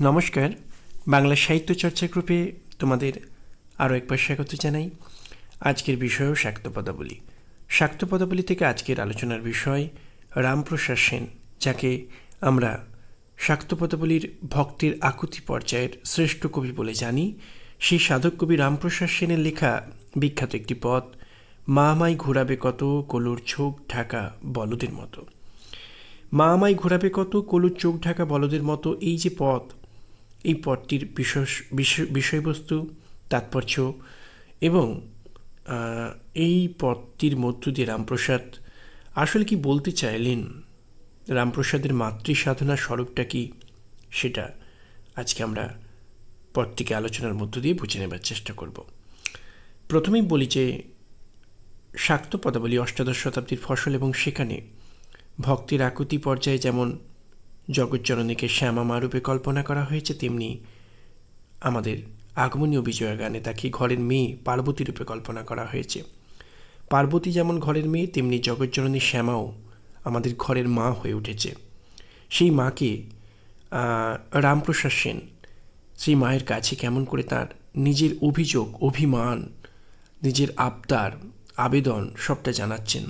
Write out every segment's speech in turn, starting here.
নমস্কার। বাংলা সাহিত্য চর্চা গ্রুপে তোমাদের আরও একবার স্বাগত জানাই। আজকের বিষয়ও শাক্ত পদাবলী। শাক্ত পদাবলী থেকে আজকের আলোচনার বিষয় রামপ্রসাদ সেন, যাকে আমরা শাক্ত পদাবলীর ভক্তির আকুতি পর্যায়ের শ্রেষ্ঠ কবি বলে জানি। সেই সাধক কবি রামপ্রসাদ সেনের লেখা বিখ্যাত একটি পদ, মা মাই ঘোরাবে কত কলুর ছোপ ঢাকা বলদের মতো। মা আমায় ঘোরাবে কত কলুর চোখ ঢাকা বলদের মতো, এই যে পথ এই পথটির বিশেষ বিষয়- বিষয়বস্তু, তাৎপর্য এবং এই পথটির মধ্য দিয়ে রামপ্রসাদ আসলে কি বলতে চাইলেন? রামপ্রসাদের মাতৃ সাধনার স্বরূপটা কি? সেটা আজকে আমরা পথটিকে আলোচনার মধ্য দিয়ে বুঝে নেবার চেষ্টা করব। প্রথমেই বলি যে, শাক্ত পদাবলী অষ্টাদশ শতাব্দীর ফসল এবং সেখানে ভক্তির আকুতি পর্যায়ে যেমন জগজ্জননীকে শ্যামা মা রূপে কল্পনা করা হয়েছে তেমনি আমাদের আগমনীয় বিজয়া গানে তাকে ঘরের মেয়ে পার্বতী রূপে কল্পনা করা হয়েছে। পার্বতী যেমন ঘরের মেয়ে, তেমনি জগজ্জননী শ্যামাও আমাদের ঘরের মা হয়ে উঠেছে। সেই মাকে রামপ্রসাদ সেন সেই মায়ের কাছে কেমন করে তার নিজের অভিযোগ, অভিমান, নিজের আবদার, আবেদন সবটা জানাচ্ছেন।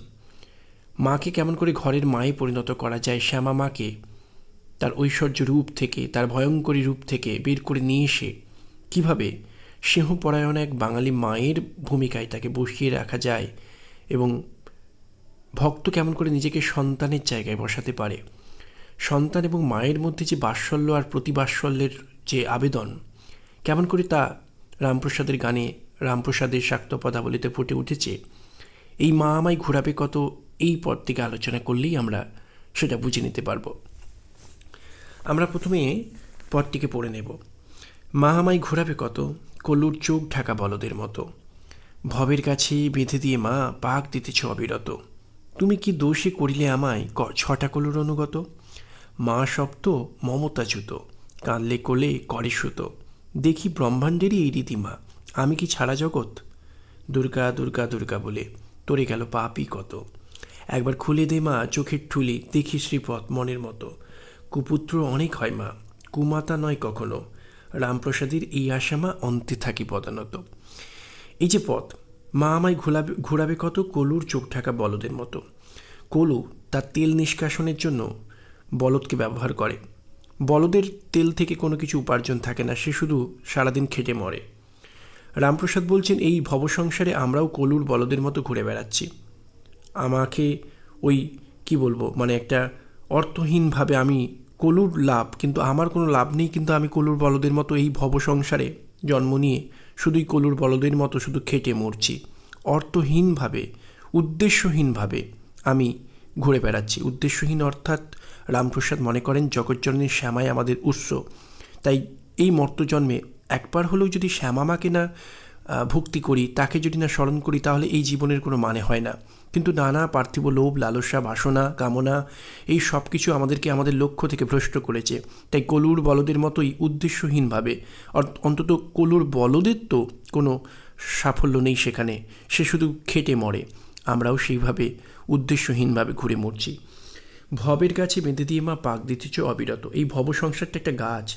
মাকে কেমন করে ঘরের মায়ে পরিণত করা যায়, শ্যামা মাকে তার ঐশ্বর্য রূপ থেকে, তার ভয়ঙ্করী রূপ থেকে বের করে নিয়ে এসে কীভাবে সিংহপরায়ণ এক বাঙালি মায়ের ভূমিকায় তাকে বসিয়ে রাখা যায় এবং ভক্ত কেমন করে নিজেকে সন্তানের জায়গায় বসাতে পারে। সন্তান এবং মায়ের মধ্যে যে বাৎসল্য আর প্রতিবাৎসল্যের যে আবেদন, কেমন করে তা রামপ্রসাদের গানে, রামপ্রসাদের শাক্ত পদাবলিতে ফুটে উঠেছে, এই মা আমায় ঘোরাবে কত, এই পদ থেকে আলোচনা করলেই আমরা সেটা বুঝে নিতে পারব। আমরা প্রথমে পদটিকে পড়ে নেব। মা আমায় ঘোরাবে কত? কলুর চোখ ঢাকা বলদের মতো। ভবের কাছে বেঁধে দিয়ে মা পাক দিতেছ অবিরত। তুমি কি দোষে করিলে আমায় ছটা কলুর অনুগত? মা সপ্ত মমতা জুত কাঁদলে কোলে করে সুত। দেখি ব্রহ্মাণ্ডেরই এই রীতিমা। আমি কি ছাড়া জগৎ? দুর্গা দুর্গা দুর্গা বলে। তোরে গেল পাপই কত। একবার খুলে দে মা চোখের ঠুলি, দেখি শ্রীপথ মনের মতো। কুপুত্র অনেক হয় মা, কুমাতা নয় কখনো। রামপ্রসাদের এই আশা মা অন্তে থাকি পদানত। এই যে পথ, মা আমায় ঘোরাবে ঘোরাবে কত কলুর চোখ ঢাকা বলদের মতো। কলু তার তেল নিষ্কাশনের জন্য বলদকে ব্যবহার করে। বলদের তেল থেকে কোনো কিছু উপার্জন থাকে না, সে শুধু সারাদিন খেটে মরে। রামপ্রসাদ বলছেন, এই ভবসংসারে আমরাও কলুর বলদের মতো ঘুরে বেড়াচ্ছি। আমাকে ওই, কি বলব মানে একটা অর্থহীনভাবে আমি কলুর লাভ, কিন্তু আমার কোনো লাভ নেই, কিন্তু আমি কলুর বলদের মতো এই ভব সংসারে জন্ম নিয়ে শুধুই কলুর বলদের মতো শুধু খেটে মরছি। অর্থহীনভাবে, উদ্দেশ্যহীনভাবে আমি ঘুরে বেড়াচ্ছি। উদ্দেশ্যহীন অর্থাৎ রামপ্রসাদ মনে করেন, জগজ্জননীর শ্যামাই আমাদের উৎস। তাই এই মর্তজন্মে একবার হলেও যদি শ্যামামাকে না ভক্তি করি, তাকে যদি না স্মরণ করি, তাহলে এই জীবনের কোনো মানে হয় না। কিন্তু নানা পার্থিব লোভ, লালসা বাসনা, কামনা, এই সব কিছু আমাদেরকে আমাদের লক্ষ্য থেকে ভ্রষ্ট করেছে। তাই কলুর বলদের মতোই উদ্দেশ্যহীনভাবে অন্তত কলুর বলদের তো কোনো সাফল্য নেই সেখানে, সে শুধু খেটে মরে। আমরাও সেইভাবে উদ্দেশ্যহীনভাবে ঘুরে মরছি। ভবের কাছে বেঁধে দিয়ে মা পাক দিতেছ অবিরত। এই ভব সংসারটা একটা গাছ,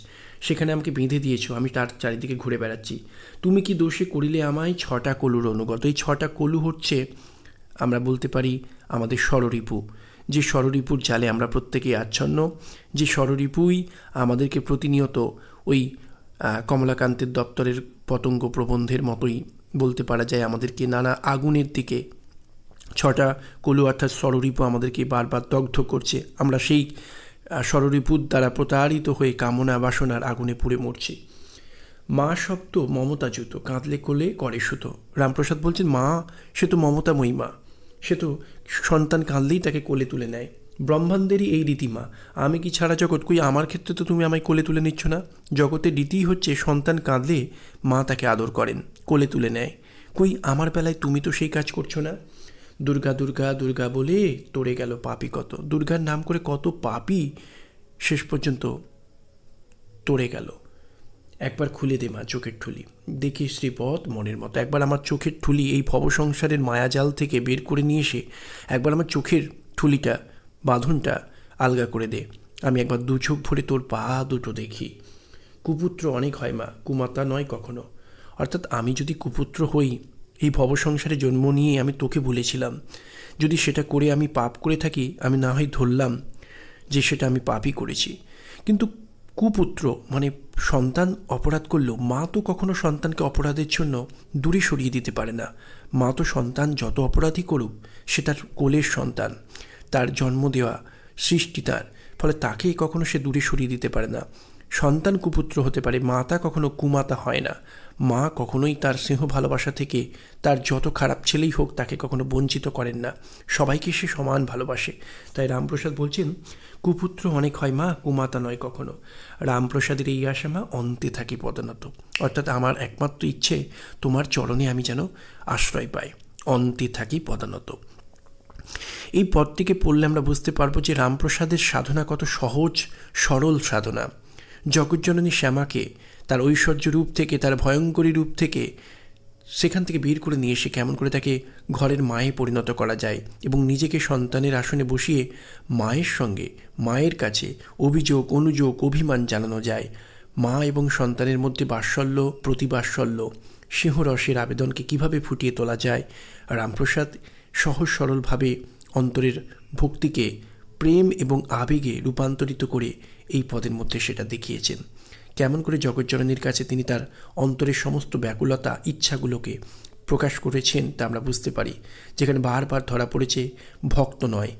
সেখানে আমাকে বেঁধে দিয়েছ, আমি তার চারিদিকে ঘুরে বেড়াচ্ছি। তুমি কি দোষে করিলে আমায় ছটা কলুর অনুগত? এই ছটা কলু হচ্ছে আমরা বলতে পারি আমাদের ষড়রিপু যে ষড়রিপুর জালে আমরা প্রত্যেকেই আচ্ছন্ন, যে ষড়রিপুই আমাদেরকে প্রতিনিয়ত ওই কমলাকান্তের দপ্তরের পতঙ্গ প্রবন্ধের মতোই বলতে পারা যায় আমাদেরকে। নানা আগুনের দিকে ছটা কলু অর্থাৎ ষড়রিপু আমাদেরকে বারবার দগ্ধ করছে। আমরা সেই ষড়রিপুর দ্বারা প্রতারিত হয়ে কামনা বাসনার আগুনে পুড়ে মরছি। মা শব্দ মমতাযুত কাঁদলে কোলে করে সুতো। রামপ্রসাদ বলছেন, মা, সে তো মমতাময়ী মা। সে তো সন্তান কাঁদলেই তাকে কোলে তুলে নেয়। ব্রহ্মাণ্ডেরই এই রীতিমা। আমি কি ছাড়া জগৎ? কই, আমার ক্ষেত্রে তো তুমি আমায় কোলে তুলে নিচ্ছ না? জগতের রীতিই হচ্ছে সন্তান কাঁদলে মা তাকে আদর করেন, কোলে তুলে নেয়। কই, আমার বেলায় তুমি তো সেই কাজ করছ না? দুর্গা দুর্গা দুর্গা বলে তোরে গেল পাপি কত? দুর্গার নাম করে কত পাপি? শেষ পর্যন্ত তরে গেল। একবার খুলে দে মা, চোখের ঠুলি। দেখি শ্রীপদ মনের মতো। একবার আমার চোখের ঠুলি এই ভবসংসারের মায়াজাল থেকে বের করে নিয়ে এসে একবার আমার চোখের ঠুলিটা, বাঁধনটা আলগা করে দে। আমি একবার দু চোখ ভরে তোর পা দুটো দেখি। কুপুত্র অনেক হয় মা, কুমাতা নয় কখনো। অর্থাৎ আমি যদি কুপুত্র হই, এই ভবসংসারে জন্ম নিয়ে আমি তোকে বলেছিলাম। যদি সেটা করে আমি পাপ করে থাকি, আমি না হয় ধরলাম যে সেটা আমি পাপই করেছি। কিন্তু কুপুত্র মানে সন্তান অপরাধ করলেও মা তো কখনো সন্তানকে অপরাধের জন্য দূরে সরিয়ে দিতে পারে না। মা তো সন্তান যত অপরাধী করুক, সে তার কোলের সন্তান। তার জন্ম দেওয়া সৃষ্টি তার, ফলে তাকে কখনো সে দূরে সরিয়ে দিতে পারে না। সন্তান কুপুত্র হতে পারে, মাতা কখনো কুমাতা হয় না। মা কখনোই তার স্নেহ ভালোবাসা থেকে তার যত খারাপ ছেলেই হোক তাকে কখনো বঞ্চিত করেন না। সবাইকে সে সমান ভালোবাসে। তাই রামপ্রসাদ বলছেন, কুপুত্র অনেক হয়, মা কুমাতা নয় কখনো। রামপ্রসাদের এই আশা মা অন্তে থাকি পদানত অর্থাৎ আমার একমাত্র ইচ্ছে, তোমার চরণে আমি যেন আশ্রয় পাই। অন্তে থাকি পদানত এই পদটিকে পড়লে আমরা বুঝতে পারব যে রামপ্রসাদের সাধনা কত সহজ, সরল সাধনা। জগজ্জননী শ্যামাকে তার ঐশ্বর্য রূপ থেকে, তার ভয়ঙ্করী রূপ থেকে সেখান থেকে বের করে নিয়ে এসে কেমন করে তাকে ঘরের মায়ে পরিণত করা যায় এবং নিজেকে সন্তানের আসনে বসিয়ে মায়ের সঙ্গে, মায়ের কাছে অভিযোগ, অনুযোগ, অভিমান জানানো যায়। মা এবং সন্তানের মধ্যে বাৎসল্য, প্রতিবাৎসল্য, সিংহরসের আবেদনকে কীভাবে ফুটিয়ে তোলা যায়? রামপ্রসাদ সহজ সরলভাবে অন্তরের ভক্তিকে, প্রেম এবং আবেগে রূপান্তরিত করে এই পদের মধ্যে সেটা দেখিয়েছেন। কেমন করে জগজ্জননীর কাছে তিনি তার অন্তরের সমস্ত ব্যাকুলতা, ইচ্ছাগুলোকে প্রকাশ করেছেন তা আমরা বুঝতে পারি। যেখানে বারবার ধরা পড়েছে, ভক্ত নয়,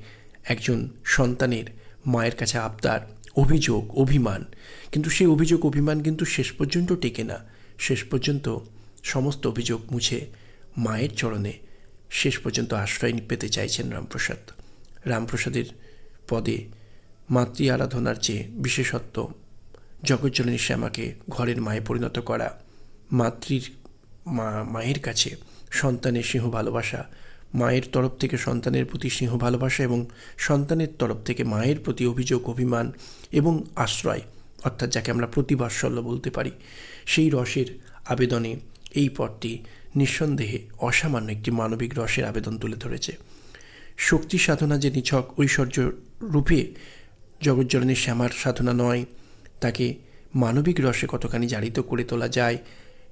একজন সন্তানের মায়ের কাছে আবদার, অভিযোগ, অভিমান। কিন্তু সেই অভিযোগ, অভিমান কিন্তু শেষ পর্যন্ত টেকে না। শেষ পর্যন্ত সমস্ত অভিযোগ মুছে মায়ের চরণে শেষ পর্যন্ত আশ্রয় পেতে চাইছেন রামপ্রসাদ। রামপ্রসাদের পদে মাতৃ আরাধনার চেয়ে বিশেষত্ব জগজ্জননী শ্যামাকে ঘরের মায়ে পরিণত করা, মাতৃর মা, মায়ের কাছে সন্তানের সিংহ ভালোবাসা, মায়ের তরফ থেকে সন্তানের প্রতি সিংহ ভালোবাসা এবং সন্তানের তরফ থেকে মায়ের প্রতি অভিযোগ, অভিমান এবং আশ্রয়, অর্থাৎ যাকে আমরা প্রতিবাৎসল্য বলতে পারি, সেই রসের আবেদনে এই পথটি নিঃসন্দেহে অসামান্য একটি মানবিক রসের আবেদন তুলে ধরেছে। শক্তি সাধনা যে নিছক ঐশ্বর্য রূপে জগজ্জননীর শ্যামার সাধনা নয়। তাকে মানবিক রসে কতখানি জারিত করে তোলা যায়,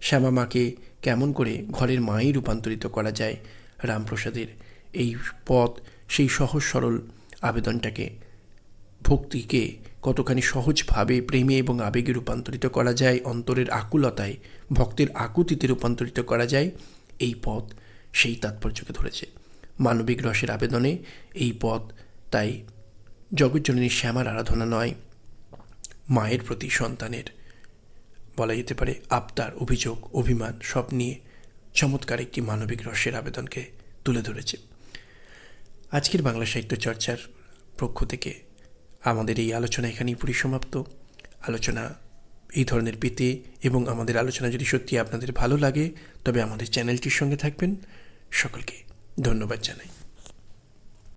শ্যামা মাকে কেমন করে ঘরের মাই রূপান্তরিত করা যায়, রামপ্রসাদের এই পথ, সেই সহজ সরল আবেদনটাকে, ভক্তিকে কতখানি সহজভাবে প্রেমে এবং আবেগে রূপান্তরিত করা যায়, অন্তরের আকুলতায়, ভক্তের আকুতিতে রূপান্তরিত করা যায়, এই পথ সেই তাৎপর্যকে ধরেছে। মানবিক রসের আবেদনে এই পথ তাই জগজ্জননী শ্যামার আরাধনা নয়, মায়ের প্রতি সন্তানের। বলা যেতে পারে আবদার, অভিযোগ, অভিমান, সব নিয়ে চমৎকার একটি মানবিক রসের আবেদনকে তুলে ধরেছে। আজকের বাংলা সাহিত্য চর্চার পক্ষ থেকে আমাদের এই আলোচনা এখানেই পরিসমাপ্ত। আলোচনা এই ধরনের পেতে এবং আমাদের আলোচনা যদি সত্যি আপনাদের ভালো লাগে, তবে আমাদের চ্যানেলটির সঙ্গে থাকবেন। সকলকে ধন্যবাদ জানাই।